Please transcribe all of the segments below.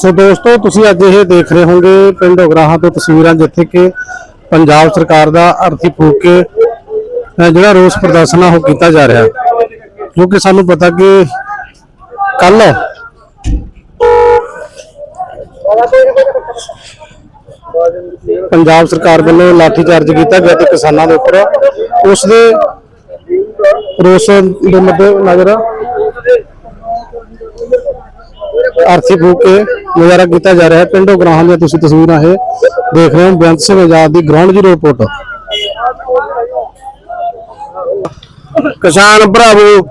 ਸੋ ਦੋਸਤੋ, ਤੁਸੀਂ ਅੱਜ ਇਹ ਦੇਖ ਰਹੇ ਹੋਵੋਗੇ ਪਿੰਡ ਉਗਰਾਹਾਂ ਤੋਂ ਤਸਵੀਰਾਂ, ਜਿੱਥੇ ਕਿ ਪੰਜਾਬ ਸਰਕਾਰ ਦਾ ਅਰਥੀ ਫੂਕ ਕੇ ਜਿਹੜਾ ਰੋਸ ਪ੍ਰਦਰਸ਼ਨ ਆ, ਉਹ ਕੀਤਾ ਜਾ ਰਿਹਾ। ਜੋ ਕਿ ਸਾਨੂੰ ਪਤਾ ਕਿ ਕੱਲ ਪੰਜਾਬ ਸਰਕਾਰ ਵੱਲੋਂ ਲਾਠੀਚਾਰਜ ਕੀਤਾ ਗਿਆ ਤੇ ਕਿਸਾਨਾਂ ਦੇ ਉੱਪਰ। ਉਸ ਦੇ ਰੋਸ ਦੇ ਮੱਦੇ ਨਜ਼ਰ ਅਰਥੀ ਫੂਕ ਕੇ ਨਜ਼ਾਰਾ ਕੀਤਾ ਜਾ ਰਿਹਾ ਹੈ। ਪਿੰਡ ਉਗਰਾਹਾਂ ਦੀਆਂ ਤੁਸੀਂ ਤਸਵੀਰਾਂ ਇਹ ਦੇਖ ਰਹੇ ਹੋ। ਬੇਅੰਤ ਸਿੰਘ ਆਜ਼ਾਦ ਦੀ ਗਰਾਊਂਡ ਜ਼ੀਰੋ ਰਿਪੋਰਟ। ਕਿਸਾਨ ਭਰਾਵੋ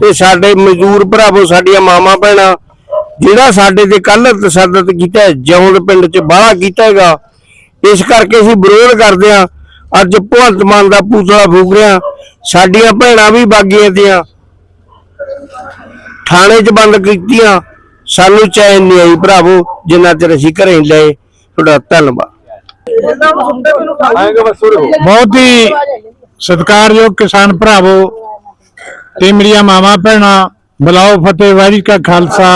ਤੇ ਸਾਡੇ ਮਜ਼ਦੂਰ ਭਰਾਵੋ ਸਾਡੀਆਂ ਮਾਵਾਂ ਭੈਣਾਂ ਜਿਹੜਾ ਸਾਡੇ ਤੇ ਕੱਲ ਤਸੱਦਦ ਕੀਤਾ ਹੈ, ਜਿਉਂਦ ਪਿੰਡ 'ਚ ਬਾਹਲਾ ਕੀਤਾ ਹੈਗਾ। ਇਸ ਕਰਕੇ ਅਸੀਂ ਵਿਰੋਧ ਕਰਦੇ ਹਾਂ। ਅੱਜ ਭਗਵੰਤ ਮਾਨ ਦਾ ਪੂਤਲਾ ਫੂਕ ਰਿਹਾ। ਸਾਡੀਆਂ ਭੈਣਾਂ ਵੀ ਬਾਗੀਆਂ ਦੀਆਂ ਥਾਣੇ 'ਚ ਬੰਦ ਕੀਤੀਆਂ। ਸਾਨੂੰ ਚੈਨ ਨਹੀਂ ਆਈ ਭਰਾਵੋ, ਜਿੰਨਾ ਚਿਰ ਅਸੀਂ ਘਰੇ ਨਹੀਂ ਲਏ, ਤੁਹਾਡਾ ਧੰਨਵਾਦ। ਬਹੁਤ ਹੀ ਸਤਿਕਾਰਯੋਗ ਕਿਸਾਨ ਭਰਾਵੋ ਤੇ ਮੇਰੀਆਂ ਮਾਵਾਂ ਭੈਣਾਂ, ਬਲਾਓ ਫਤਿਹ, ਵਾਹਿਗੁਰੂ ਕਾ ਖਾਲਸਾ,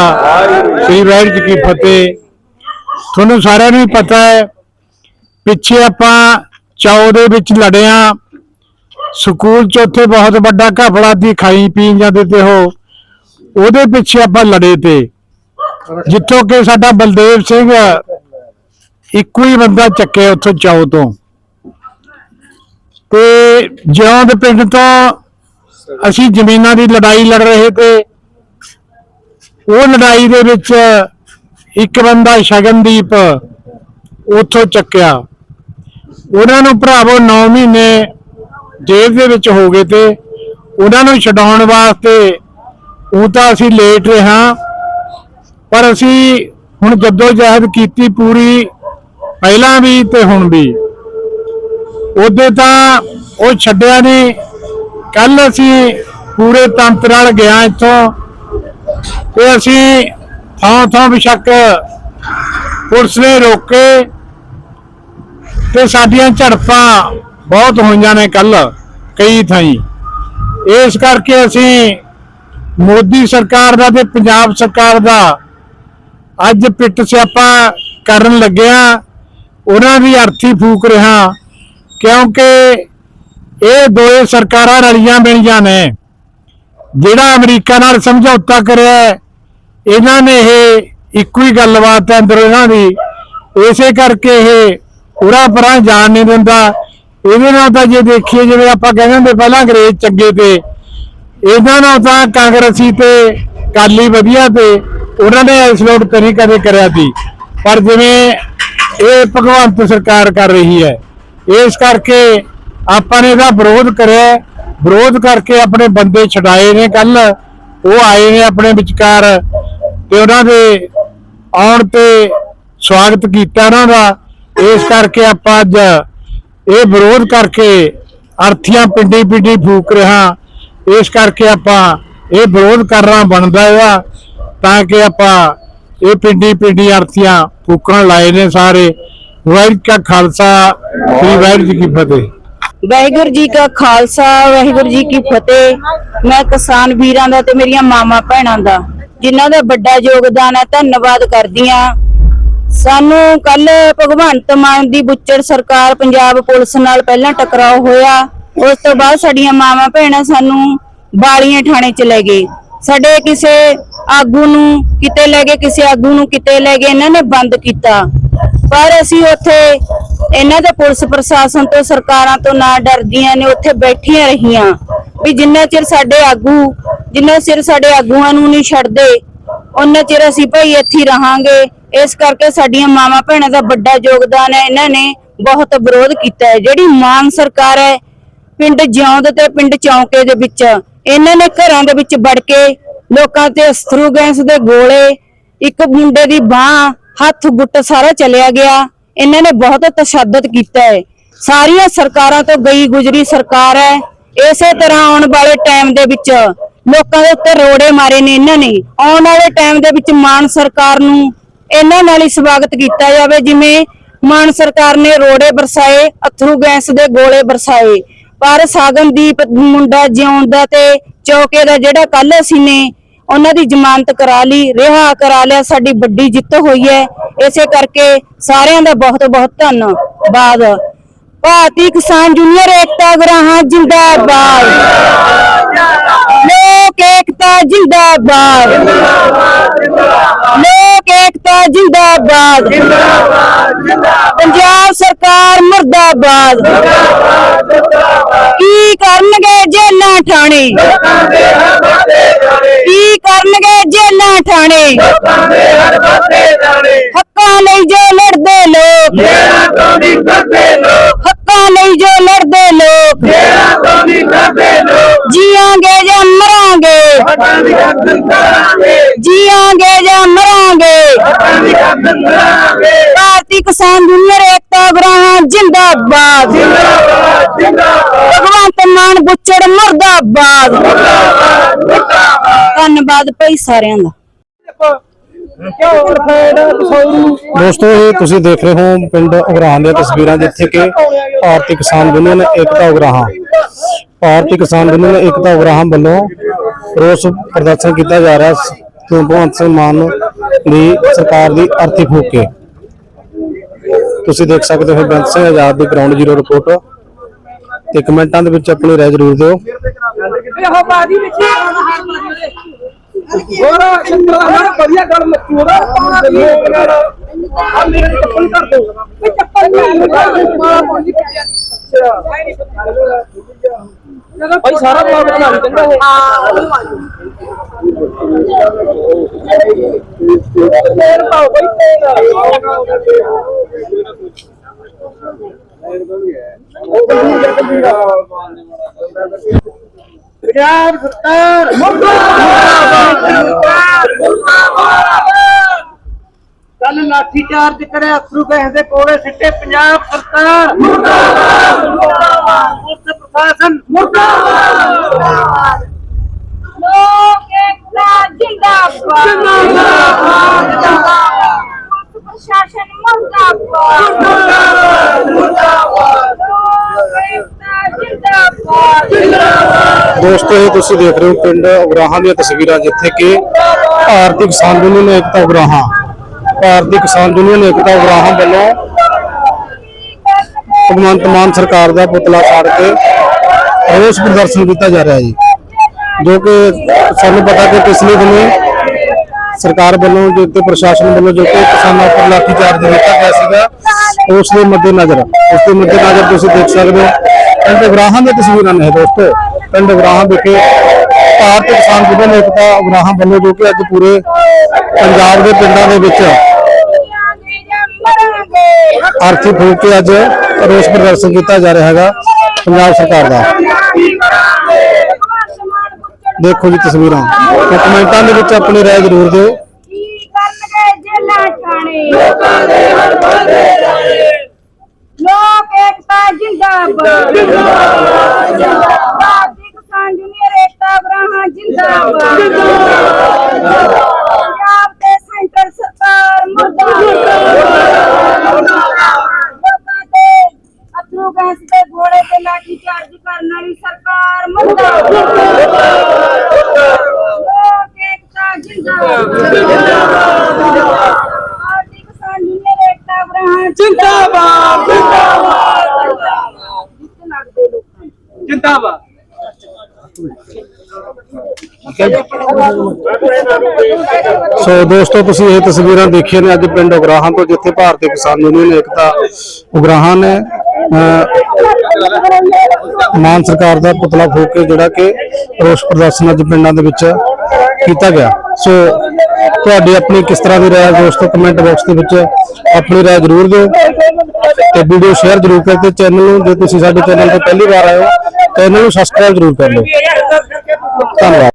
ਸ੍ਰੀ ਵਾਹਿਗੁਰੂ ਜੀ ਕੀ ਫਤਿਹ। ਤੁਹਾਨੂੰ ਸਾਰਿਆਂ ਨੂੰ ਹੀ ਪਤਾ ਹੈ, ਪਿੱਛੇ ਆਪਾਂ ਚੌ ਦੇ ਵਿੱਚ ਲੜਿਆ, ਸਕੂਲ ਚ ਉੱਥੇ ਬਹੁਤ ਵੱਡਾ ਘਪਲਾ ਦੀ ਖਾਈ ਪੀਣ ਜਾਂਦੇ ਤੇ ਉਹ, ਉਹਦੇ ਪਿੱਛੇ ਆਪਾਂ ਲੜੇ ਤੇ। ਜਿੱਥੋਂ ਕਿ ਸਾਡਾ ਬਲਦੇਵ ਸਿੰਘ ਇੱਕੋ ਹੀ ਬੰਦਾ ਚੱਕਿਆ ਉੱਥੋਂ ਚੌ ਤੋਂ। ਤੇ ਜਿਉਂ ਦੇ ਪਿੰਡ ਤੋਂ ਅਸੀਂ ਜ਼ਮੀਨਾਂ ਦੀ ਲੜਾਈ ਲੜ ਰਹੇ ਤੇ ਉਹ ਲੜਾਈ ਦੇ ਵਿੱਚ ਇੱਕ ਬੰਦਾ ਸ਼ਗਨਦੀਪ ਉੱਥੋਂ ਚੱਕਿਆ। ਉਹਨਾਂ ਨੂੰ ਭਰਾਵੋ 9 ਮਹੀਨੇ ਜੇਲ੍ਹ ਦੇ ਵਿੱਚ ਹੋ ਗਏ ਤੇ ਉਹਨਾਂ ਨੂੰ ਛਡਾਉਣ ਵਾਸਤੇ ਉਹ ਤਾਂ ਅਸੀਂ ਲੇਟ ਰਹਾ ਪਰ ਅਸੀਂ ਹੁਣ ਜੱਦੋ ਜਹਿਦ ਕੀਤੀ ਪੂਰੀ, ਪਹਿਲਾਂ ਵੀ ਤੇ ਹੁਣ ਵੀ। ਉਹਦੇ ਤਾਂ ਉਹ ਛੱਡਿਆ ਨਹੀਂ ਕੱਲ ਅਸੀਂ ਪੂਰੇ ਤੰਤਰ ਨਾਲ ਗਿਆ ਇੱਥੋਂ। ਤੇ ਅਸੀਂ ਥਾਂ ਥਾਂ ਬਿਸ਼ੱਕ ਪੁਲਿਸ ਨੇ ਰੋਕੇ। ਤੇ ਸਾਡੀਆਂ ਝੜਪਾਂ ਬਹੁਤ ਹੋਈਆਂ ਨੇ ਕੱਲ ਕਈ ਥਾਈਂ। ਇਸ ਕਰਕੇ ਅਸੀਂ ਮੋਦੀ ਸਰਕਾਰ ਦਾ ਤੇ ਪੰਜਾਬ ਸਰਕਾਰ ਦਾ ਅੱਜ ਪਿੱਟ ਸਿਆਪਾ ਕਰਨ ਲੱਗਿਆ। ਉਹਨਾਂ ਦੀ ਅਰਥੀ ਫੂਕ ਰਿਹਾ, ਕਿਉਂਕਿ ਇਹ ਦੋਏ ਸਰਕਾਰਾਂ ਰਲੀਆਂ ਮਿਲੀਆਂ ਨੇ। ਜਿਹੜਾ ਅਮਰੀਕਾ ਨਾਲ ਸਮਝੌਤਾ ਕਰਿਆ, ਇਹਨਾਂ ਨੇ ਇਹ ਇੱਕੋ ਹੀ ਗੱਲਬਾਤ ਹੈ ਅੰਦਰ ਇਹਨਾਂ ਦੀ। ਇਸੇ ਕਰਕੇ ਇਹ ਪੂਰਾ ਪਰਾਂ ਜਾਣ ਨਹੀਂ ਦਿੰਦਾ। ਇਹਦੇ ਨਾਲ ਤਾਂ ਜੇ ਦੇਖੀਏ, ਜਿਵੇਂ ਆਪਾਂ ਕਹਿੰਦੇ ਹੁੰਦੇ ਪਹਿਲਾਂ ਅੰਗਰੇਜ਼ ਚੰਗੇ ਤੇ, ਇਹਨਾਂ ਨਾਲ ਤਾਂ ਕਾਂਗਰਸੀ ਤੇ ਅਕਾਲੀ ਵਧੀਆ ਤੇ ਉਹਨਾਂ ਨੇ ਐਕਸਲੋਡ ਤੇ ਨਹੀਂ ਕਦੇ ਕਰਿਆ ਸੀ। ਪਰ ਜਿਵੇਂ ਇਹ ਭਗਵੰਤ ਸਰਕਾਰ ਕਰ ਰਹੀ ਹੈ, ਇਸ ਕਰਕੇ ਆਪਾਂ ਨੇ ਇਹਦਾ ਵਿਰੋਧ ਕਰਿਆ ਵਿਰੋਧ ਕਰਕੇ ਆਪਣੇ ਬੰਦੇ ਛਡਾਏ ਨੇ ਕੱਲ ਉਹ ਆਏ ਨੇ ਆਪਣੇ ਵਿਚਕਾਰ ਤੇ ਉਹਨਾਂ ਦੇ ਆਉਣ ਤੇ ਸਵਾਗਤ ਕੀਤਾ ਉਹਨਾਂ ਦਾ। ਇਸ ਕਰਕੇ ਆਪਾਂ ਅੱਜ ਇਹ ਵਿਰੋਧ ਕਰਕੇ ਅਰਥੀਆਂ ਪਿੰਡੀ ਪਿੰਡੀ ਫੂਕ ਰਿਹਾ ਇਸ ਕਰਕੇ ਆਪਾਂ ਇਹ ਵਿਰੋਧ ਕਰਨਾ ਬਣਦਾ ਆ ਤਾਂ ਕਿ ਆਪਾਂ ਇਹ ਪਿੰਡੀ ਪਿੰਡੀ ਅਰਥੀਆਂ ਫੂਕਣ ਲਾਏ ਨੇ ਸਾਰੇ। ਵਾਹਿਗੁਰੂ ਕਾ ਖਾਲਸਾ, ਸ੍ਰੀ ਵਾਹਿਗੁਰੂ ਜੀ ਕੀ ਫਤਿਹ। ਵਾਹਿਗੁਰੂ ਜੀ ਕਾ ਖਾਲਸਾ, ਵਾਹਿਗੁਰੂ ਜੀ ਕੀ ਫਤਿਹ। ਮੈਂ ਕਿਸਾਨ ਵੀਰਾਂ ਦਾ ਤੇ ਮੇਰੀਆਂ ਮਾਮਾ ਭੈਣਾਂ ਦਾ, ਜਿਨ੍ਹਾਂ ਦਾ ਵੱਡਾ ਯੋਗਦਾਨ ਹੈ, ਧੰਨਵਾਦ ਕਰਦੀ ਹਾਂ। ਸਾਨੂੰ ਕੱਲ ਭਗਵੰਤ ਮਾਨ ਦੀ ਬੁੱਚੜ ਸਰਕਾਰ ਪੰਜਾਬ ਪੁਲਿਸ ਨਾਲ ਪਹਿਲਾਂ ਟਕਰਾਅ ਹੋਇਆ। ਉਸ ਤੋਂ ਬਾਅਦ ਸਾਡੀਆਂ ਮਾਵਾਂ ਭੈਣਾਂ ਸਾਨੂੰ ਬਾਲੀਆਂ ਥਾਣੇ ਚ ਲੈ ਗਏ। ਸਾਡੇ ਕਿਸੇ ਆਗੂ ਨੂੰ ਕਿਤੇ ਲੈ ਗਏ, ਕਿਸੇ ਆਗੂ ਨੂੰ ਕਿਤੇ ਲੈ ਗਏ, ਇਹਨਾਂ ਨੇ ਬੰਦ ਕੀਤਾ। ਪਰ ਅਸੀਂ ਉੱਥੇ ਇਹਨਾਂ ਦੇ ਪੁਲਿਸ ਪ੍ਰਸ਼ਾਸਨ ਤੋਂ, ਸਰਕਾਰਾਂ ਤੋਂ ਨਾ ਡਰਦੀਆਂ ਨੇ, ਉੱਥੇ ਬੈਠੀਆਂ ਰਹੀਆਂ। ਵੀ ਜਿੰਨਾ ਚਿਰ ਸਾਡੇ ਆਗੂ, ਜਿੰਨਾ ਚਿਰ ਸਾਡੇ ਆਗੂਆਂ ਨੂੰ ਨਹੀਂ ਛੱਡਦੇ ਉਹਨਾਂ ਚਿਰ ਅਸੀਂ ਭਾਈ ਇੱਥੇ ਰਹਾਂਗੇ। ਇਸ ਕਰਕੇ ਸਾਡੀਆਂ ਮਾਵਾਂ ਭੈਣਾਂ ਦਾ ਵੱਡਾ ਯੋਗਦਾਨ ਹੈ। ਇਹਨਾਂ ਨੇ ਬਹੁਤ ਵਿਰੋਧ ਕੀਤਾ ਹੈ। ਜਿਹੜੀ ਮਾਨ ਸਰਕਾਰ ਹੈ, ਪਿੰਡ ਜਿਉਂਦ ਤੇ ਪਿੰਡ ਚੌਂਕੇ ਦੇ ਵਿੱਚ ਇਹਨਾਂ ਨੇ ਘਰਾਂ ਦੇ ਵਿੱਚ ਵੜ ਕੇ ਲੋਕਾਂ ਤੇ ਅਸਥਰੂ ਗੈਸ ਦੇ ਗੋਲੇ, ਇੱਕ ਮੁੰਡੇ ਦੀ ਬਾਹ, ਹੱਥ ਗੁੱਟ ਸਾਰਾ ਚਲਿਆ ਗਿਆ। ਇਹਨਾਂ ਨੇ ਬਹੁਤ ਤਸ਼ੱਦਦ ਕੀਤਾ ਹੈ। ਸਾਰੀਆਂ ਸਰਕਾਰਾਂ ਤੋਂ ਗਈ ਗੁਜਰੀ ਸਰਕਾਰ ਹੈ। ਇਸੇ ਤਰ੍ਹਾਂ ਆਉਣ ਵਾਲੇ ਟਾਈਮ ਦੇ ਵਿੱਚ ਲੋਕਾਂ ਦੇ ਉੱਤੇ ਰੋੜੇ ਮਾਰੇ ਨੇ ਇਹਨਾਂ ਨੇ। ਆਉਣ ਵਾਲੇ ਟਾਈਮ ਦੇ ਵਿੱਚ ਮਾਨ ਸਰਕਾਰ ਨੂੰ ਇਹਨਾਂ ਨਾਲ ਹੀ ਸਵਾਗਤ ਕੀਤਾ ਜਾਵੇ, ਜਿਵੇਂ ਮਾਨ ਸਰਕਾਰ ਨੇ ਰੋੜੇ ਬਰਸਾਏ ਅਥਰੂ ਗੈਸ ਦੇ ਗੋਲੇ ਬਰਸਾਏ ਪਰ ਸਾਗਨਦੀਪ ਮੁੰਡਾ ਜਿਉਂਦਾ ਤੇ ਚੌਕੇ ਦਾ ਜਿਹੜਾ ਕੱਲ ਅਸੀਂ ਨੇ, ਉਹਨਾਂ ਦੀ ਜ਼ਮਾਨਤ ਕਰਾ ਲਈ, ਰਿਹਾ ਕਰਾ ਲਿਆ, ਸਾਡੀ ਵੱਡੀ ਜਿੱਤ ਹੋਈ ਹੈ। ਇਸੇ ਕਰਕੇ ਸਾਰਿਆਂ ਦਾ ਬਹੁਤ ਬਹੁਤ ਧੰਨਵਾਦ। ਭਾਰਤੀ ਕਿਸਾਨ ਜੂਨੀਅਰ ਏਕਤਾ ਗਰਾਹਾਂ, ਜਿੰਦਾਬਾਦ। ਲੋਕ ਏਕਤਾ, ਜਿੰਦਾਬਾਦ। ਲੋਕ ਏਕਤਾ, ਜਿੰਦਾਬਾਦ। ਪੰਜਾਬ ਸਰਕਾਰ ਮੁਰਦਾਬਾਦ। ਕੀ ਕਰਨਗੇ ਜੇਲਾਂ ਠਾਣੇ? ਕੀ ਕਰਨਗੇ ਜੇਲਾਂ ਠਾਣੇ? ਹੱਕਾਂ ਲਈ ਜੋ ਲੜਦੇ ਲੋਕ। ਹੱਕਾਂ ਲਈ ਜੋ ਲੜਦੇ ਲੋਕ। ਜੀਵਾਂਗੇ ਜਾਂ ਮਰਾਂਗੇ। ਜੀਵਾਂਗੇ ਜਾਂ ਮਰਾਂਗੇ। ਭਾਰਤੀ ਕਿਸਾਨ ਜੂਨੀਅਰ ਏਕਤਾ ਗਰਾਹਾਂ ਜਿੰਦਾਬਾਦ। ਭਗਵੰਤ ਮਾਨ ਬੁੱਚੜ ਮਰਦਾਬਾਦ। ਧੰਨਵਾਦ ਭਾਈ ਸਾਰਿਆਂ ਦਾ। ਦੋਸਤੋ, ਇਹ ਤੁਸੀਂ ਦੇਖ ਰਹੇ ਹੋ ਪਿੰਡ ਉਗਰਾਹਾਂ ਦੀਆਂ ਤਸਵੀਰਾਂ, ਜਿੱਥੇ ਕਿ ਭਾਰਤੀ ਕਿਸਾਨ ਯੂਨੀਅਨ ਏਕਤਾ ਉਗਰਾਹਾਂ ਭਾਰਤੀ ਕਿਸਾਨ ਯੂਨੀਅਨ ਏਕਤਾ ਉਗਰਾਹਾਂ ਵੱਲੋਂ ਰੋਸ ਪ੍ਰਦਰਸ਼ਨ ਕੀਤਾ ਜਾ ਰਿਹਾ। ਭਗਵੰਤ ਸਿੰਘ ਮਾਨ ਦੀ ਸਰਕਾਰ ਦੀ ਅਰਥੀ ਫੂਕੇ ਤੁਸੀਂ ਦੇਖ ਸਕਦੇ ਹੋ ਬੇਅੰਤ ਸਿੰਘ ਆਜ਼ਾਦ ਦੀ ਗਰਾਊਂਡ ਜ਼ੀਰੋ ਰਿਪੋਰਟ ਤੇ ਕਮੈਂਟਾਂ ਦੇ ਵਿੱਚ ਆਪਣੀ ਰਾਏ ਜ਼ਰੂਰ ਦਿਓ। ਹੋਰਾ ਸ਼ੰਕਰ ਦਾ ਵਧੀਆ ਗੱਲ ਮੱਚੂ ਉਹਦਾ। ਆ ਮੇਰੇ ਚੱਪਲ ਕਰ ਦੋ ਕੋਈ ਚੱਪਲ ਭਾਈ ਸਾਰਾ ਬਾਬ ਬਣਾ ਲਈ ਚੰਗਾ ਇਹ ਤੇਲ ਪਾਓ ਭਾਈ ਪੰਜਾਬ ਸਰਕਾਰ ਕੱਲ ਲਾਠੀ ਚਾਰਜ ਕਰਿਆ ਅਥਰੂ ਗੈਸ ਦੇ ਕੋਲੇ ਸਿੱਟੇ ਪੰਜਾਬ ਸਰਕਾਰ ਮੁਰਦਾਬਾਦ। ਮੁਰਦਾਬਾਦ। ਪ੍ਰਸ਼ਾਸਨ ਮੁਰਦਾਬਾਦ ਲੋਕ ਏਕਤਾ ਜਿੰਦਾਬਾਦ ਜਿੰਦਾਬਾਦ ਪ੍ਰਸ਼ਾਸਨ ਮੁਰਦਾਬਾਦ ਮੁਰਦਾਬਾਦ ਲੋਕ ਏਕਤਾ ਜਿੰਦਾਬਾਦ ਦੋਸਤੋ ਇਹ ਤੁਸੀਂ ਦੇਖ ਰਹੇ ਹੋ ਪਿੰਡ ਉਗਰਾਹਾਂ ਦੀਆਂ ਤਸਵੀਰਾਂ ਜਿੱਥੇ ਕਿ ਭਾਰਤੀ ਕਿਸਾਨ ਯੂਨੀਅਨ ਏਕਤਾ ਉਗਰਾਹਾਂ ਭਾਰਤੀ ਕਿਸਾਨ ਯੂਨੀਅਨ ਏਕਤਾ ਉਗਰਾਹਾਂ ਵੱਲੋਂ ਭਗਵੰਤ ਮਾਨ ਸਰਕਾਰ ਦਾ ਪੁਤਲਾ ਸਾੜ ਕੇ ਰੋਸ ਪ੍ਰਦਰਸ਼ਨ ਕੀਤਾ ਜਾ ਰਿਹਾ ਹੈ ਜੀ ਜੋ ਕਿ ਸਾਨੂੰ ਪਤਾ ਕਿ ਪਿਛਲੇ ਦਿਨੀ ਸਰਕਾਰ ਵੱਲੋਂ ਜੋ ਤੇ ਪ੍ਰਸ਼ਾਸਨ ਵੱਲੋਂ ਜੋ ਕਿ ਕਿਸਾਨਾਂ ਉੱਪਰ ਲਾਠੀ ਚਾਰਜ ਕੀਤਾ ਗਿਆ ਸੀਗਾ ਉਸ ਦੇ ਮੱਦੇਨਜ਼ਰ ਉਸ ਦੇ ਮੱਦੇਨਜ਼ਰ ਤੁਸੀਂ ਦੇਖ ਸਕਦੇ ਹੋ। ਪਿੰਡ ਉਗਰਾਹਾਂ ਦੀਆਂ ਤਸਵੀਰਾਂ ਨੇ ਦੋਸਤੋ। ਪਿੰਡ ਉਗਰਾਹਾਂ ਵਿਖੇ ਭਾਰਤ ਕਿਸਾਨ ਯੂਨੀਅਨ ਏਕਤਾ ਉਗਰਾਹਾਂ ਵੱਲੋਂ ਜੋ ਕਿ ਅੱਜ ਪੂਰੇ ਪੰਜਾਬ ਦੇ ਪਿੰਡਾਂ ਦੇ ਵਿੱਚ ਆਰਥੀ ਫੂਕ ਕੇ ਅੱਜ ਰੋਸ ਪ੍ਰਦਰਸ਼ਨ ਕੀਤਾ ਜਾ ਰਿਹਾ ਹੈਗਾ ਪੰਜਾਬ ਸਰਕਾਰ ਦਾ। ਦੇਖੋ ਜੀ ਤਸਵੀਰਾਂ। ਕਮੈਂਟਾਂ ਦੇ ਵਿੱਚ ਆਪਣੀ ਰਾਏ ਜ਼ਰੂਰ ਦਿਓ। ਲੋਕਾਂ ਦੇ ਲੋਕ ਏਕਤਾ ਜਿੰਦਾਬਾਦ। ਜਿੰਦਾਬਾਦ। ਭਾਰਤੀ ਕਿਸਾਨ ਜੂਨੀਅਰ ਏਕਤਾ ਬਰਾਹਾਂ ਜਿੰਦਾਬਾਦ। ਪੰਜਾਬ ਤੇ ਸੈਂਟਰ ਸਰਕਾਰ ਮੁਰਦਾਬਾਦ। ਲੋਕਾਂ ਤੇ ਅਥਰੂ ਗੈਸ ਦੇ ਗੋਲੇ ਤੇ ਲਾਠੀ ਚਾਰਜ ਕਰਨ ਵਾਲੀ ਸਰਕਾਰ ਮੁਰਦਾਬਾਦ ਲੋਕ ਏਕਤਾ ਜਿੰਦਾਬਾਦ ਭਾਰਤੀ ਕਿਸਾਨ ਯੂਨੀਅਨ ਏਕਤਾ ਬਰਾਹਾਂ ਜਿੰਦਾਬਾਦ ਜਿੰਦਾਬਾਦ ਜਿੱਤ ਲੜਦੇ ਲੋਕਾਂ ਨੂੰ। ਜਿੰਦਾਬਾਦ ਸੋ ਦੋਸਤੋ, ਤੁਸੀਂ ਇਹ ਤਸਵੀਰਾਂ ਦੇਖੀਆਂ ਨੇ ਅੱਜ ਪਿੰਡ ਉਗਰਾਹਾਂ ਤੋਂ, ਜਿੱਥੇ ਭਾਰਤੀ ਕਿਸਾਨ ਯੂਨੀਅਨ ਏਕਤਾ ਉਗਰਾਹਾਂ ਨੇ ਮਾਨ ਸਰਕਾਰ ਦਾ ਪੁਤਲਾ ਫੂਕ ਕੇ ਜਿਹੜਾ ਕਿ ਰੋਸ ਪ੍ਰਦਰਸ਼ਨ ਅੱਜ ਪਿੰਡਾਂ ਦੇ ਵਿੱਚ ਕੀਤਾ ਗਿਆ ਸੋ ਤੁਹਾਡੀ ਆਪਣੀ ਕਿਸ ਤਰ੍ਹਾਂ ਦੀ ਰਾਏ ਦੋਸਤੋ ਕਮੈਂਟ ਬਾਕਸ ਦੇ ਵਿੱਚ ਆਪਣੀ ਰਾਏ ਜ਼ਰੂਰ ਦਿਓ ਤੇ ਵੀਡੀਓ ਸ਼ੇਅਰ ਜ਼ਰੂਰ ਕਰੋ ਤੇ ਚੈਨਲ ਨੂੰ, ਜੇ ਤੁਸੀਂ ਸਾਡੇ ਚੈਨਲ ਤੇ ਪਹਿਲੀ ਵਾਰ ਆਏ ਹੋ ਚੈਨਲ ਨੂੰ ਸਬਸਕ੍ਰਾਈਬ ਜ਼ਰੂਰ ਕਰ ਲਓ। ਧੰਨਵਾਦ।